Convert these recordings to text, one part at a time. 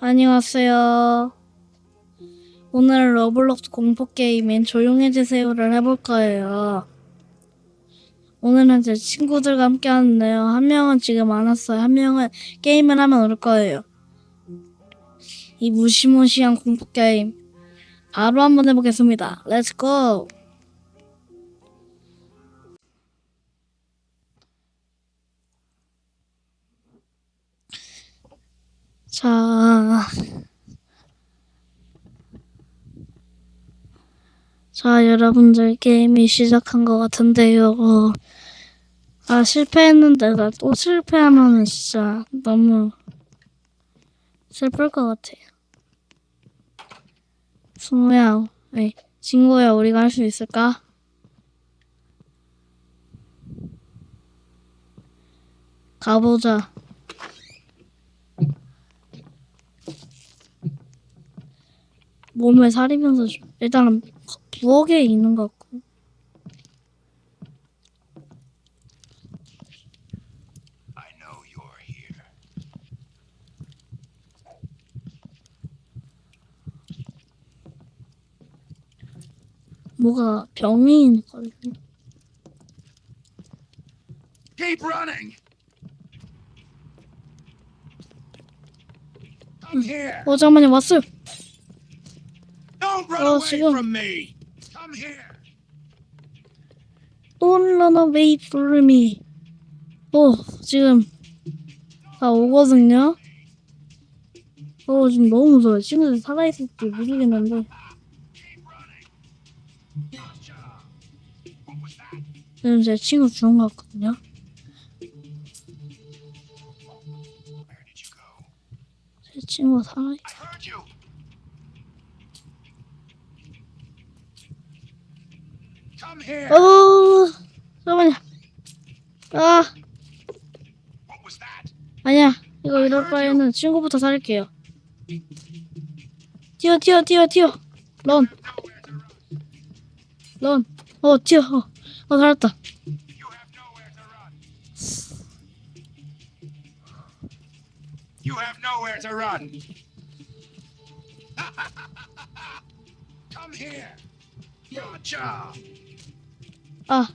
안녕하세요. 오늘은 러블록스 공포 게임인 조용해지세요를 해볼 거예요. 오늘은 제 친구들과 함께 하는데요. 한 명은 지금 안 왔어요. 한 명은 게임을 하면 올 거예요. 이 무시무시한 공포 게임 바로 한번 해보겠습니다. 렛츠 고! 자, 여러분들 게임이 시작한 것 같은데요. 아, 실패했는데, 나 또 실패하면은 진짜 너무 슬플 것 같아요. 승우야, 왜, 친구야, 우리가 할 수 있을까? 가보자. 몸을 사리면서 좀- 일단은 부엌에 있는 것 같고. 뭐가 병이 있거든요. Keep running. Come here. 어 잠깐만요 왔어요. Don't run 어, away 지금. from me. Don't run away from me. 어 지금 다 오거든요. 어 지금 너무 무서워요. 친구들 살아있을지 모르겠는데? 지금 제 친구 죽은 것 같거든요. 제 친구 살아. I heard you. Come here. 어 잠깐만요. 아? 아니야 이거 이럴 바에는 친구부터 살릴게요. 뛰어 뛰어 뛰어 뛰어. 런. 런. 어 뛰어. 어, 어 살았다. Gotcha. 아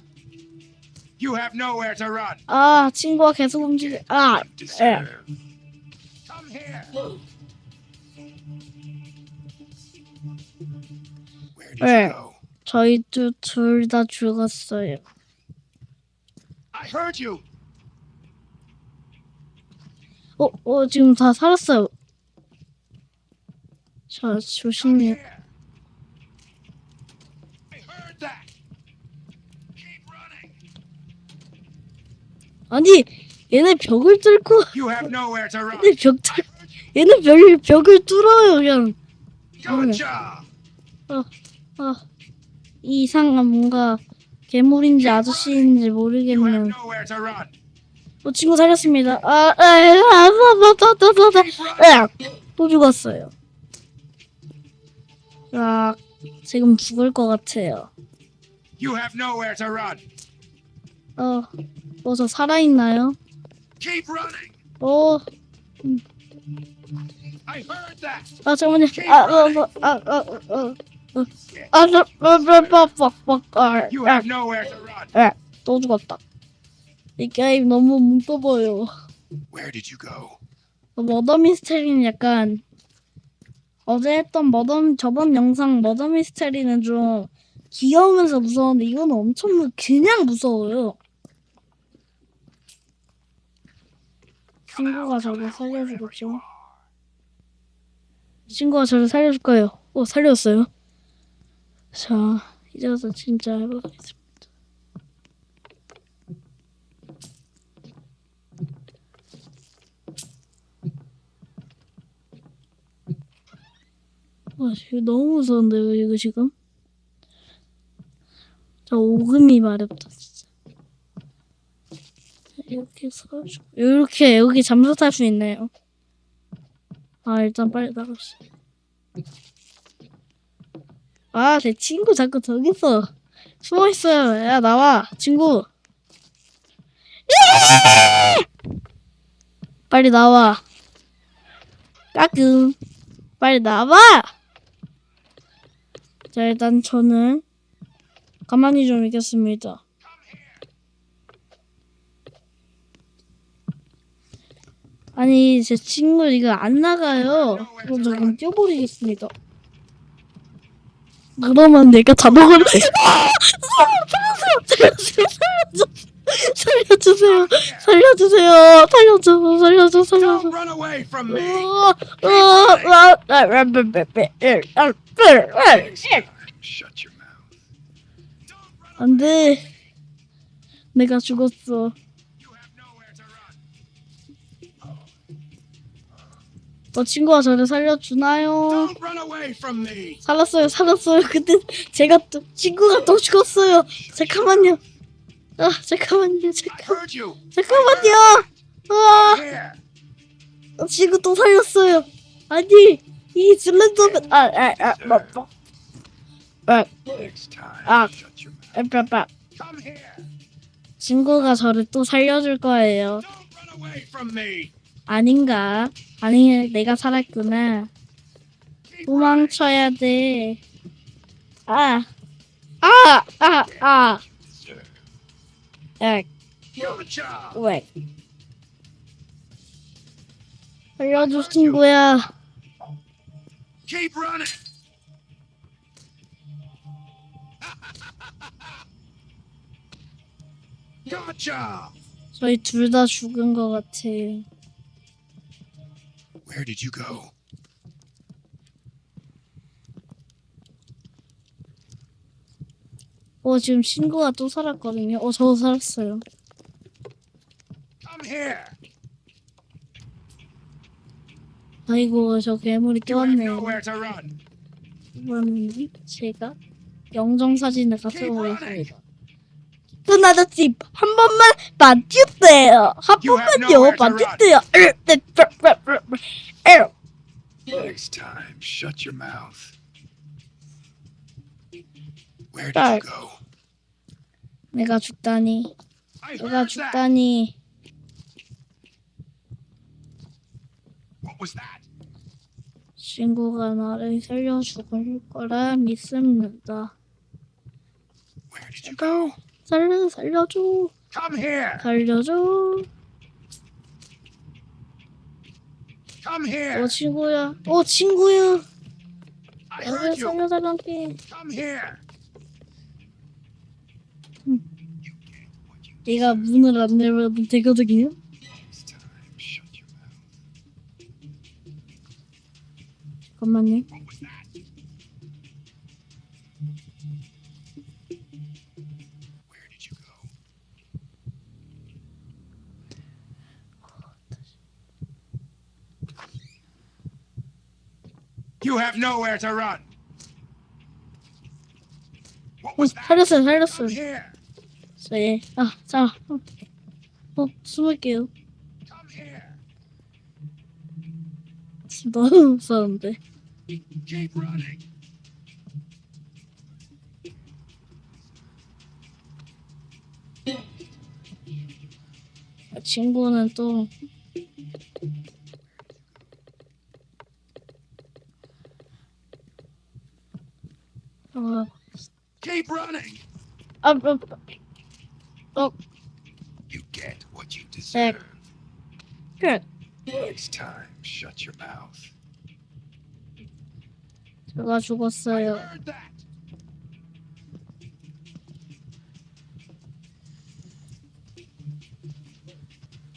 You have nowhere to run. 아 친구가 계속 움직여 아 Deserve. Come here. Where did 네. you go? 저희 둘 다 죽었어요 I heard you. 어, 어 지금 다 살았어요 자 조심히. I heard that. Keep running. 아니 얘네 벽을 뚫고. 얘네 벽 뚫, 얘네 벽을 벽을 뚫어요 그냥 Gotcha. 아 이상한 뭔가 괴물인지 아저씨인지 모르겠는. 어 친구 살렸습니다 아 아 아아아아아또 Keep running. 죽었어요 아 지금 죽을 것 같아요 You have nowhere to run. 어, 어, 저 살아있나요? Keep running. 어, that. 아, 잠깐만요. 아, 어, 어, 아, 아, 어, 어, 어. 아, 저, 어, 어, You 아, have nowhere to run. 아, 또 죽었다. 이 게임 너무 무서워요. 머더 미스테리는 약간, 어제 했던 머더, 저번 영상 머더 미스테리는 좀 귀여우면서 무서운데, 이거는 엄청 무- 그냥 무서워요. 친구가 저를 살려주겠죠? 친구가 저를 살려줄 거예요. 오, 살렸어요. 자, 이제 와서 진짜 해보겠습니다. 와, 이거 너무 무서운데요, 이거 지금? 저 오금이 마렵다. 이렇게 서가지고 이렇게 여기 잠수 탈 수 있네요. 아 일단 빨리 나갑시다. 아내 친구 자꾸 저기 있어. 숨어 있어요. 야 나와 친구. 빨리 나와. 까꿍. 빨리 나와! 자, 일단 저는 가만히 좀 있겠습니다. 아니, 제 친구 이거 안 나가요. 그럼 저 그냥 뛰어버리겠습니다. 그러면 내가 자동으로 아! 살려주세요! 살려주세요! 살려주세요! 살려주세요! 살려줘! 살려줘! 살려줘! Don't run away from me. 어, 어, 어, Shut your mouth. 안 돼. 내가 죽었어. 너 친구가 저를 살려주나요? 살았어요, 살았어요. 근데 제가 또 친구가 또 죽었어요. 잠깐만요. 아, 잠깐만요, 잠깐. 잠깐만요. 아, Here. 친구 또 살렸어요. 아니, 이 슬렌더맨, 아, 아, 아, 뭐, 뭐, 아. 아, 아, 아. 친구가 저를 또 살려줄 거예요. 아닌가? 아니, 내가 살았구나. 도망쳐야 돼. 아, 아, 아, 아. 야. 왜? 살려줘, 친구야. Keep running. Gotcha. 저희 둘 다 죽은 것 같아. Where did you go? 어, 지금 친구가 또 살았거든요. 어, 저도 살았어요. Come here. 아이고, 저 괴물이 You have 껴왔네요. nowhere to run. 뭐였는지 제가 영정 사진을 Keep running. 가져오겠습니다. 큰 아저씨, 한 번만 봐주세요. 한 You have 번만요, nowhere to 봐주세요. Next time, shut your mouth. Where did you go? 내가 죽다니, I 내가 heard that. 죽다니. What was that? 친구가 나를 살려 죽을 거라 믿습니다. Where did you go? 살려, 살려줘, Come here. 살려줘. Come here. 어, 친구야. 어, 친구야. I 나를 heard you. Come here. 내가 문을 안 열면 되거든요. 잠깐만요. You have nowhere to run. What 어, was that? 살렸어요, 살렸어요. Come here. 네. 아, 자. 어, 어 숨을게요. Come here. 지금 너무 무서운데. Keep running. 아, 친구 는 또 어, Keep running. 아, 아, 어, You get what you deserve. 끝. Next time, shut your mouth. 제가 I 죽었어요. heard that.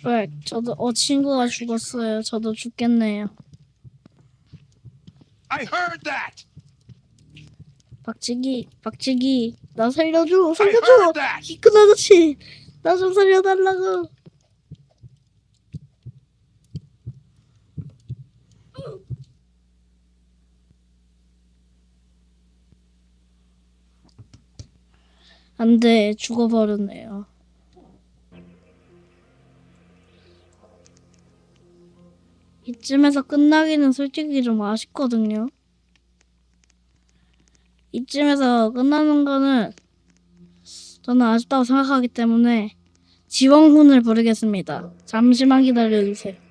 왜? 저도 어 친구가 죽었어요. 저도 죽겠네요. I heard that. 박치기, 박치기, 나 살려줘, 살려줘. 이큰 아저씨, 나 좀 살려달라고. 안 돼, 죽어버렸네요. 이쯤에서 끝나기는 솔직히 좀 아쉽거든요. 이쯤에서 끝나는 거는 저는 아쉽다고 생각하기 때문에 지원군을 부르겠습니다. 잠시만 기다려주세요.